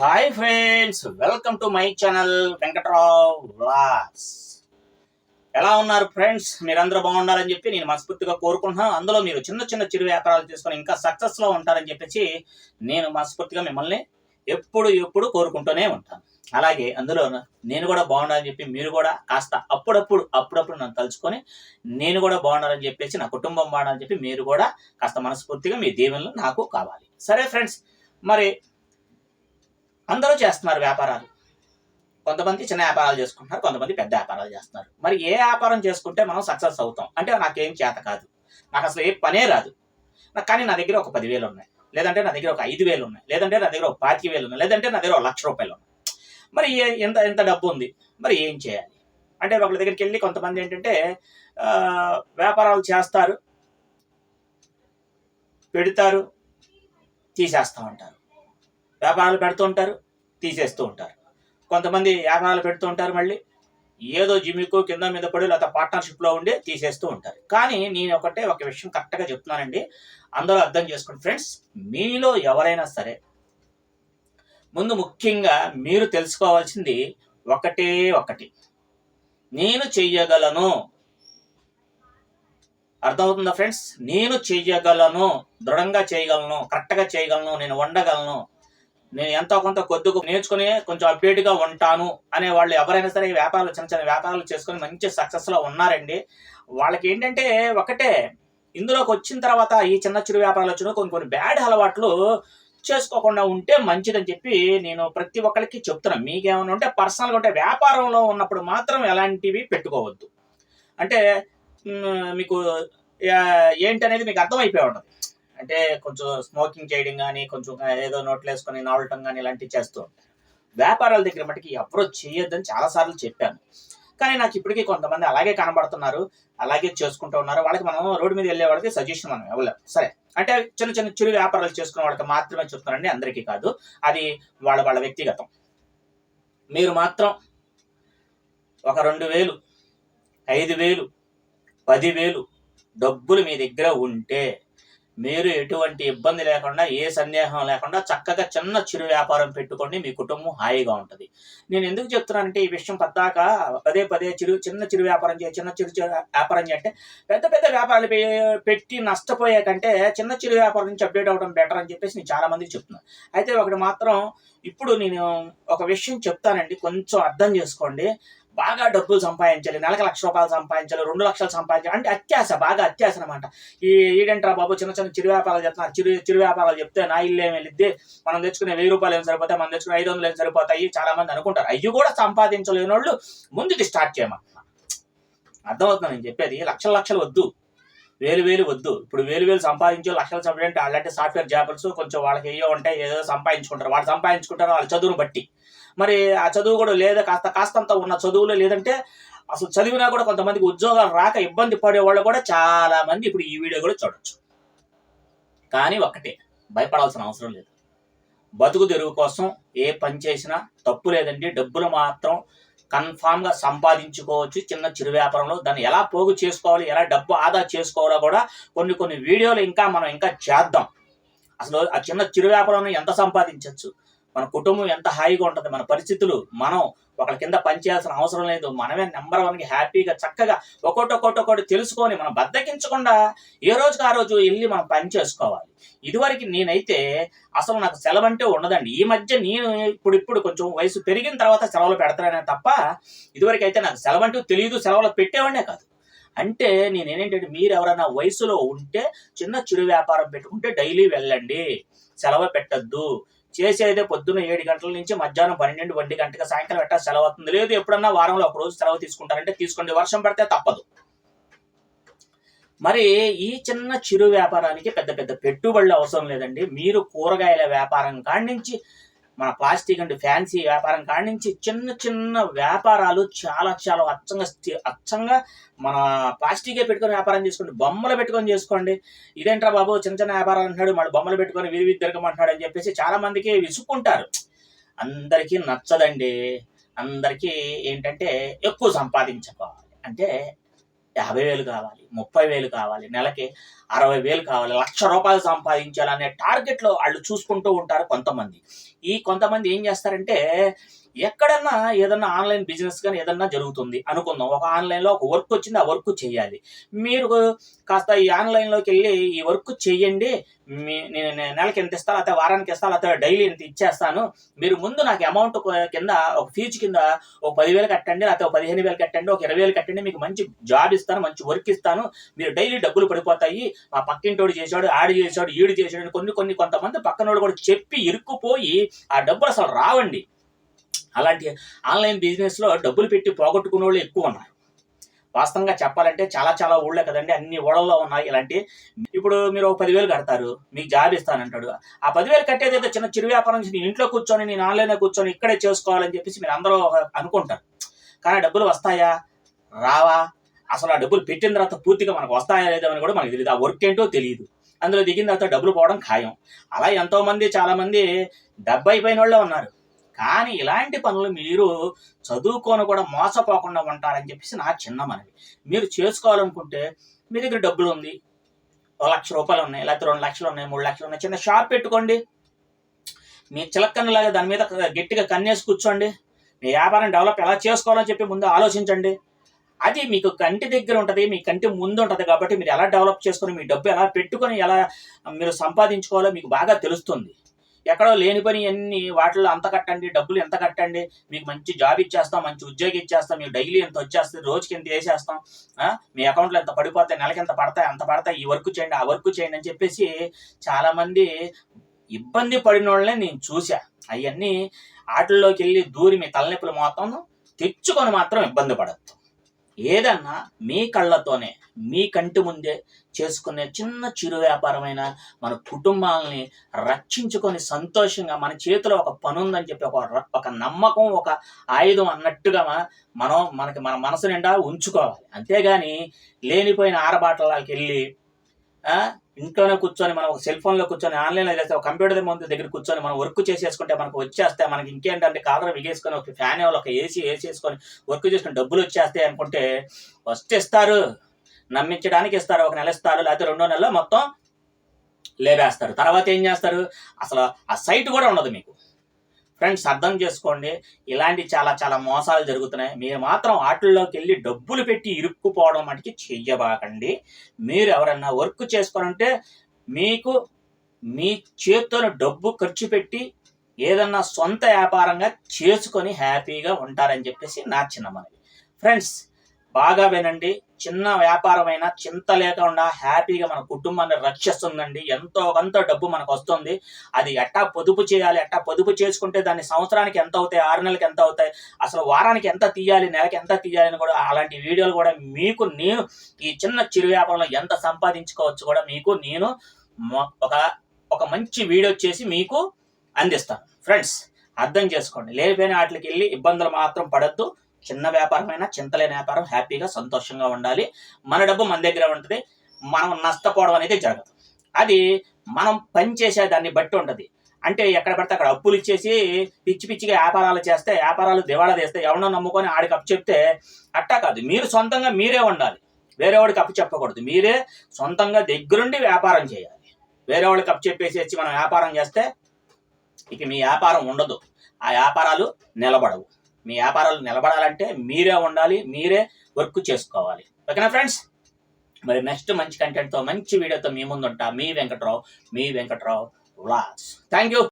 Hi friends welcome to my channel Venkatrao vlogs ఎలా ఉన్నారు friends మీరందరూ బాగుండాలని చెప్పి నేను మనస్ఫూర్తిగా కోరుకుంటున్నాను అందులో మీరు చిన్న చిన్న చిరు వ్యాపారాలు చేసుకొని ఇంకా సక్సెస్లో ఉంటారని చెప్పేసి నేను మనస్ఫూర్తిగా మిమ్మల్ని ఎప్పుడు ఎప్పుడు కోరుకుంటూనే ఉంటాను. అలాగే అందులో నేను కూడా బాగుండాలని చెప్పి మీరు కూడా కాస్త అప్పుడప్పుడు అప్పుడప్పుడు నన్ను తలుచుకొని నేను కూడా బాగుండాలని చెప్పేసి నా కుటుంబం బాగుండాలని చెప్పి మీరు కూడా కాస్త మనస్ఫూర్తిగా మీ దీవెనలు నాకు కావాలి. సరే ఫ్రెండ్స్ మరి అందరూ చేస్తున్నారు వ్యాపారాలు. కొంతమంది చిన్న వ్యాపారాలు చేసుకుంటున్నారు కొంతమంది పెద్ద వ్యాపారాలు చేస్తున్నారు. మరి ఏ వ్యాపారం చేసుకుంటే మనం సక్సెస్ అవుతాం? అంటే నాకేం చేత కాదు. నాకు అసలు ఏ పనే రాదు. నాకు కానీ నా దగ్గర ఒక పదివేలు ఉన్నాయి. లేదంటే నా దగ్గర ఒక ఐదు వేలు ఉన్నాయి. లేదంటే నా దగ్గర ఒక పాతిక వేలు ఉన్నాయి. లేదంటే నా దగ్గర ఒక లక్ష రూపాయలు ఉన్నాయి. మరి ఏ- ఎంత ఎంత డబ్బు ఉంది? మరి ఏం చేయాలి? అంటే ఒకళ్ళ దగ్గరికి వెళ్ళి కొంతమంది ఏంటంటే వ్యాపారాలు చేస్తారు పెడతారు తీసేస్తూ ఉంటారు. వ్యాపారాలు పెడుతూ ఉంటారు తీసేస్తూ ఉంటారు. కొంతమంది వ్యాపారాలు పెడుతూ ఉంటారు మళ్ళీ ఏదో జిమ్మికో కింద మీద పడి లేకపోతే పార్ట్నర్షిప్లో ఉండి తీసేస్తూ ఉంటారు. కానీ నేను ఒకటే ఒక విషయం కరెక్ట్గా చెప్తున్నానండి. అందరూ అర్థం చేసుకోండి ఫ్రెండ్స్ మీలో ఎవరైనా సరే ముందు ముఖ్యంగా మీరు తెలుసుకోవాల్సింది ఒకటే ఒకటి. నేను చెయ్యగలను. అర్థమవుతుందా ఫ్రెండ్స్ నేను చెయ్యగలను దృఢంగా చేయగలను కరెక్ట్గా చేయగలను నేను వండగలను. నేను ఎంతో కొంత కొద్దిగా నేర్చుకుని కొంచెం అప్డేట్గా ఉంటాను అనే వాళ్ళు ఎవరైనా సరే వ్యాపారాలు చిన్న చిన్న వ్యాపారాలు చేసుకొని మంచి సక్సెస్లో ఉన్నారండి. వాళ్ళకి ఏంటంటే ఒకటే ఇందులోకి వచ్చిన తర్వాత ఈ చిన్న చిరు వ్యాపారాలు వచ్చిన కొన్ని కొన్ని బ్యాడ్ అలవాట్లు చేసుకోకుండా ఉంటే మంచిదని చెప్పి నేను ప్రతి ఒక్కరికి చెప్తున్నాను మీకేమైనా ఉంటే పర్సనల్గా ఉంటే వ్యాపారంలో ఉన్నప్పుడు మాత్రం ఎలాంటివి పెట్టుకోవద్దు. అంటే మీకు ఏంటనేది మీకు అర్థమైపోయి ఉంటుంది అంటే కొంచెం స్మోకింగ్ చేయడం కానీ కొంచెం ఏదో నోట్లు వేసుకొని నవలటం కానీ ఇలాంటివి చేస్తూ ఉంటారు వ్యాపారాల దగ్గర మటుకి అప్రోచ్ చేయొద్దని చాలాసార్లు చెప్పాను. కానీ నాకు ఇప్పటికీ కొంతమంది అలాగే కనబడుతున్నారు అలాగే చేసుకుంటూ ఉన్నారు. వాళ్ళకి మనం రోడ్డు మీద వెళ్ళే వాళ్ళకి సజెషన్ మనం ఇవ్వలేం. సరే అంటే చిన్న చిన్న చిరు వ్యాపారాలు చేసుకునే వాళ్ళకి మాత్రమే చెప్తున్నారండి అందరికీ కాదు. అది వాళ్ళ వాళ్ళ వ్యక్తిగతం. మీరు మాత్రం ఒక రెండు వేలు ఐదు వేలు పదివేలు డబ్బులు మీ దగ్గర ఉంటే మీరు ఎటువంటి ఇబ్బంది లేకుండా ఏ సందేహం లేకుండా చక్కగా చిన్న చిరు వ్యాపారం పెట్టుకోండి మీ కుటుంబం హాయిగా ఉంటుంది. నేను ఎందుకు చెప్తున్నానంటే ఈ విషయం పద్దాక పదే పదే చిరు చిన్న చిరు వ్యాపారం చేయ చిన్న చిరు చిరు వ్యాపారం చేయంటే పెద్ద పెద్ద వ్యాపారాలు పె- పెట్టి నష్టపోయే కంటే చిన్న చిరు వ్యాపారం నుంచి అప్డేట్ అవ్వడం బెటర్ అని చెప్పేసి నేను చాలా మందికి చెప్తున్నాను అయితే ఒకటి మాత్రం ఇప్పుడు నేను ఒక విషయం చెప్తానండి కొంచెం అర్థం చేసుకోండి. బాగా డబ్బులు సంపాదించాలి నెలకు లక్ష రూపాయలు సంపాదించాలి రెండు లక్షలు సంపాదించాలి అంటే అత్యాశ బాగా అత్యాశ అనమాట ఈ ఏంటంటారా బాబు చిన్న చిన్న చిరు వ్యాపారాలు చెప్తున్నారు చిరు చిరు వ్యాపారాలు చెప్తే నా ఇల్లు ఏమి వెళ్ళిద్ది? మనం తెచ్చుకునే వెయ్యి రూపాయలు ఏం సరిపోతాయి? మనం తెచ్చుకునే ఐదు వందలు ఏం సరిపోతాయి? చాలా మంది అనుకుంటారు. అవి కూడా సంపాదించలేని వాళ్ళు ముందుకి స్టార్ట్ చేయమంటున్నా అర్థమవుతుంది నేను చెప్పేది? లక్షల లక్షలు వద్దు. వేలు వేలు వద్దు. ఇప్పుడు వేలు వేలు సంపాదించు లక్షలు సంపాదించే అలాంటి సాఫ్ట్వేర్ జాబర్స్ కొంచెం వాళ్ళకి ఏయో ఉంటాయి ఏదో సంపాదించుకుంటారు. వాళ్ళు సంపాదించుకుంటారు వాళ్ళ చదువును బట్టి. మరి ఆ చదువు కూడా లేదా కాస్త కాస్తంత ఉన్న చదువులో లేదంటే అసలు చదివినా కూడా కొంతమందికి ఉద్యోగాలు రాక ఇబ్బంది పడే వాళ్ళు కూడా చాలా మంది ఇప్పుడు ఈ వీడియో కూడా చూడొచ్చు. కానీ ఒక్కటే భయపడాల్సిన అవసరం లేదు. బతుకు తెరువు కోసం ఏ పని చేసినా తప్పు లేదండి. డబ్బులు మాత్రం కన్ఫామ్గా సంపాదించుకోవచ్చు. చిన్న చిరు వ్యాపారంలో దాన్ని ఎలా పోగు చేసుకోవాలి ఎలా డబ్బు ఆదా చేసుకోవాలో కూడా కొన్ని కొన్ని వీడియోలు ఇంకా మనం ఇంకా చేద్దాం. అసలు ఆ చిన్న చిరు వ్యాపారంలో ఎంత సంపాదించవచ్చు మన కుటుంబం ఎంత హాయిగా ఉంటుంది మన పరిస్థితులు మనం ఒకరి కింద పనిచేయాల్సిన అవసరం లేదు మనమే నెంబర్ వన్కి హ్యాపీగా చక్కగా ఒక్కొక్కటి ఒక్కొక్కటి ఒక్కొక్కటి తెలుసుకొని మనం బద్దకించకుండా ఏ రోజుకి ఆ రోజు వెళ్ళి మనం పని చేసుకోవాలి. ఇదివరకు నేనైతే అసలు నాకు సెలవు అంటే ఉండదండి. ఈ మధ్య నేను ఇప్పుడు ఇప్పుడు కొంచెం వయసు పెరిగిన తర్వాత సెలవులు పెడతానే తప్ప ఇదివరకు అయితే నాకు సెలవు అంటూ తెలియదు సెలవులు పెట్టేవాడే కాదు. అంటే నేనేంటంటే మీరు ఎవరైనా వయసులో ఉంటే చిన్న చిరు వ్యాపారం పెట్టుకుంటే డైలీ వెళ్ళండి. సెలవు పెట్టద్దు. చేసేదే పొద్దున్న ఏడు గంటల నుంచి మధ్యాహ్నం పన్నెండు ఒంటి గంటకి సాయంత్రం ఎట్టా సెలవు అవుతుంది లేదు ఎప్పుడన్నా వారంలో ఒక రోజు సెలవు తీసుకుంటారంటే తీసుకోండి. వర్షం పడితే తప్పదు. మరి ఈ చిన్న చిరు వ్యాపారానికి పెద్ద పెద్ద పెట్టుబడులు అవసరం లేదండి. మీరు కూరగాయల వ్యాపారం కాడి నుంచి మన ప్లాస్టిక్ అండ్ ఫ్యాన్సీ వ్యాపారం కాడి నుంచి చిన్న చిన్న వ్యాపారాలు చాలా చాలా అచ్చంగా అచ్చంగా మన ప్లాస్టికే పెట్టుకొని వ్యాపారం చేసుకోండి బొమ్మలు పెట్టుకొని చేసుకోండి. ఇదేంట్రా బాబు చిన్న చిన్న వ్యాపారాలు అంటున్నాడు మళ్ళీ బొమ్మలు పెట్టుకొని విధి విధి తిరగమంటున్నాడు అని చెప్పేసి చాలా మందికి విసుక్కుంటారు. అందరికీ నచ్చదండి. అందరికీ ఏంటంటే ఎక్కువ సంపాదించుకోవాలి. అంటే యాభై వేలు కావాలి ముప్పై వేలు కావాలి నెలకి అరవై వేలు కావాలి లక్ష రూపాయలు సంపాదించాలనే టార్గెట్లో వాళ్ళు చూసుకుంటూ ఉంటారు కొంతమంది. ఈ కొంతమంది ఏం చేస్తారంటే ఎక్కడన్నా ఏదన్నా ఆన్లైన్ బిజినెస్ కానీ ఏదన్నా జరుగుతుంది అనుకుందాం. ఒక ఆన్లైన్లో ఒక వర్క్ వచ్చింది ఆ వర్క్ చేయాలి. మీరు కాస్త ఈ ఆన్లైన్లోకి వెళ్ళి ఈ వర్క్ చేయండి. మీ నేను నెలకి ఎంత ఇస్తాను లేకపోతే వారానికి ఇస్తాను లేకపోతే డైలీ ఎంత ఇచ్చేస్తాను. మీరు ముందు నాకు అమౌంట్ కింద ఒక ఫీజు కింద ఒక పదివేలు కట్టండి లేకపోతే ఒక పదిహేను వేలు కట్టండి ఒక ఇరవై వేలు కట్టండి మీకు మంచి జాబ్ ఇస్తాను మంచి వర్క్ ఇస్తాను. మీరు డైలీ డబ్బులు పడిపోతాయి. మా పక్కింటోడు చేశాడు ఆడు చేశాడు ఈడు చేశాడు కొన్ని కొన్ని కొంతమంది పక్కనోడు కూడా చెప్పి ఇరుక్కుపోయి ఆ డబ్బులు అసలు రావండి. అలాంటి ఆన్లైన్ బిజినెస్లో డబ్బులు పెట్టి పోగొట్టుకునే వాళ్ళు ఎక్కువ ఉన్నారు. వాస్తవంగా చెప్పాలంటే చాలా చాలా ఊళ్ళే కదండి అన్ని ఊళ్ళల్లో ఉన్నాయి ఇలాంటి. ఇప్పుడు మీరు ఒక పదివేలు కడతారు మీకు జాబ్ ఇస్తానంటాడు. ఆ పదివేలు కట్టేది ఏదో చిన్న చిరు వ్యాపారం నుంచి నేను ఇంట్లో కూర్చొని నేను ఆన్లైన్లో కూర్చొని ఇక్కడే చేసుకోవాలని చెప్పేసి మీరు అందరూ అనుకుంటారు. కానీ డబ్బులు వస్తాయా? రావా? అసలు ఆ డబ్బులు పెట్టిన తర్వాత పూర్తిగా మనకు వస్తాయా లేదా అని కూడా మనకు తెలియదు ఆ వర్క్ ఏంటో తెలియదు. అందులో దిగిన తర్వాత డబ్బులు పోవడం ఖాయం. అలా ఎంతోమంది చాలామంది డెబ్బై పైన వాళ్ళే ఉన్నారు. కానీ ఇలాంటి పనులు మీరు చదువుకొని కూడా మోసపోకుండా ఉంటారని చెప్పేసి నా చిన్న మనవి. మీరు చేసుకోవాలనుకుంటే మీ దగ్గర డబ్బులు ఉంది ఒక లక్ష రూపాయలు ఉన్నాయి లేకపోతే రెండు లక్షలు ఉన్నాయి మూడు లక్షలు ఉన్నాయి. చిన్న షాప్ పెట్టుకోండి. మీ చిలక్కన్నలాగా దాని మీద గట్టిగా కన్నేసి కూర్చోండి. మీ వ్యాపారం డెవలప్ ఎలా చేసుకోవాలని చెప్పి ముందు ఆలోచించండి. అది మీకు కంటి దగ్గర ఉంటుంది మీ కంటి ముందు ఉంటుంది కాబట్టి మీరు ఎలా డెవలప్ చేసుకొని మీ డబ్బు ఎలా పెట్టుకొని ఎలా మీరు సంపాదించుకోవాలో మీకు బాగా తెలుస్తుంది. ఎక్కడో లేని పని అన్ని వాటిలో అంత కట్టండి డబ్బులు ఎంత కట్టండి మీకు మంచి జాబ్ ఇచ్చేస్తాం మంచి ఉద్యోగం ఇచ్చేస్తాం మీకు డైలీ ఎంత వచ్చేస్తుంది రోజుకి ఎంత వేసేస్తాం మీ అకౌంట్లో ఎంత పడిపోతాయి నెలకి ఎంత పడతాయి అంత పడతాయి ఈ వర్క్ చేయండి ఆ వర్క్ చేయండి అని చెప్పేసి చాలా మంది ఇబ్బంది పడిన వాళ్ళని నేను చూసా అవన్నీ ఆటల్లోకి వెళ్ళి దూరి మీ తలనొప్పులు మొత్తం తెచ్చుకొని మాత్రం ఇబ్బంది పడద్దు. ఏదన్నా మీ కళ్ళతోనే మీ కంటి ముందే చేసుకునే చిన్న చిరు వ్యాపారమైన మన కుటుంబాలని రక్షించుకొని సంతోషంగా మన చేతిలో ఒక పని ఉందని చెప్పి ఒక ఒక నమ్మకం ఒక ఆయుధం అన్నట్టుగా మనం మనకి మన మనసు నిండా ఉంచుకోవాలి. అంతేగాని లేనిపోయిన ఆరబాటలకి వెళ్ళి ఇంట్లోనే కూర్చొని మనం ఒక సెల్ ఫోన్లో కూర్చొని ఆన్లైన్లో చేస్తే ఒక కంప్యూటర్ ముందు దగ్గర కూర్చొని మనం వర్క్ చేసేసుకుంటే మనకు వచ్చేస్తే మనకి ఇంకేంటంటే కాలర్ విగేసుకొని ఒక ఫ్యాన్ ఒక ఏసీ వేసేసుకొని వర్క్ చేసుకుని డబ్బులు వచ్చేస్తాయి అనుకుంటే ఫస్ట్ ఇస్తారు నమ్మించడానికి ఇస్తారు ఒక నెల ఇస్తారు లేకపోతే రెండో నెలలో మొత్తం లేవేస్తారు తర్వాత ఏం చేస్తారు? అసలు ఆ సైట్ కూడా ఉండదు మీకు. ఫ్రెండ్స్ అర్థం చేసుకోండి. ఇలాంటి చాలా చాలా మోసాలు జరుగుతున్నాయి. మీరు మాత్రం ఆటల్లోకి వెళ్ళి డబ్బులు పెట్టి ఇరుక్కుపోవడం మటుకి చెయ్యబాకండి. మీరు ఎవరన్నా వర్క్ చేసుకోనంటే మీకు మీ చేతితో డబ్బు ఖర్చు పెట్టి ఏదన్నా సొంత వ్యాపారంగా చేసుకొని హ్యాపీగా ఉంటారని చెప్పేసి నా చిన్న మనవి. ఫ్రెండ్స్ బాగా వినండి. చిన్న వ్యాపారమైన చింత లేకుండా హ్యాపీగా మన కుటుంబాన్ని రక్షిస్తుందండి. ఎంతో కొంత డబ్బు మనకు వస్తుంది అది ఎట్టా పొదుపు చేయాలి ఎట్టా పొదుపు చేసుకుంటే దాన్ని సంవత్సరానికి ఎంత అవుతాయి ఆరు నెలలకి ఎంత అవుతాయి అసలు వారానికి ఎంత తీయాలి నెలకి ఎంత తీయాలి అని కూడా అలాంటి వీడియోలు కూడా మీకు నేను ఈ చిన్న చిరు వ్యాపారంలో ఎంత సంపాదించుకోవచ్చు కూడా మీకు నేను మొ- ఒక ఒక మంచి వీడియో చేసి మీకు అందిస్తాను. ఫ్రెండ్స్ అర్థం చేసుకోండి. లేకపోయిన వాటికి వెళ్ళి ఇబ్బందులు మాత్రం పడద్దు. చిన్న వ్యాపారమైనా చింతలేని వ్యాపారం హ్యాపీగా సంతోషంగా ఉండాలి. మన డబ్బు మన దగ్గర ఉంటుంది. మనం నష్టపోవడం అనేది జరగదు. అది మనం పని చేసే దాన్ని బట్టి ఉంటుంది. అంటే ఎక్కడ పడితే అక్కడ అప్పులు ఇచ్చేసి పిచ్చి పిచ్చిగా వ్యాపారాలు చేస్తే వ్యాపారాలు దివాళా చేస్తే ఎవరినో నమ్ముకొని ఆడికి అప్పు చెప్తే అట్టా కాదు. మీరు సొంతంగా మీరే ఉండాలి. వేరే వాడికి అప్పు చెప్పకూడదు. మీరే సొంతంగా దగ్గరుండి వ్యాపారం చేయాలి. వేరే వాళ్ళకి అప్పు చెప్పేసి వచ్చి మనం వ్యాపారం చేస్తే ఇక మీ వ్యాపారం ఉండదు. ఆ వ్యాపారాలు నిలబడవు. మీ వ్యాపారాలు నిలబడాలంటే మీరే ఉండాలి మీరే వర్క్ చేసుకోవాలి. ఓకేనా ఫ్రెండ్స్? మరి నెక్స్ట్ మంచి కంటెంట్తో మంచి వీడియోతో మీ ముందు ఉంటా మీ వెంకట్రావు మీ వెంకట్రావు వ్లాగ్స్. Thank you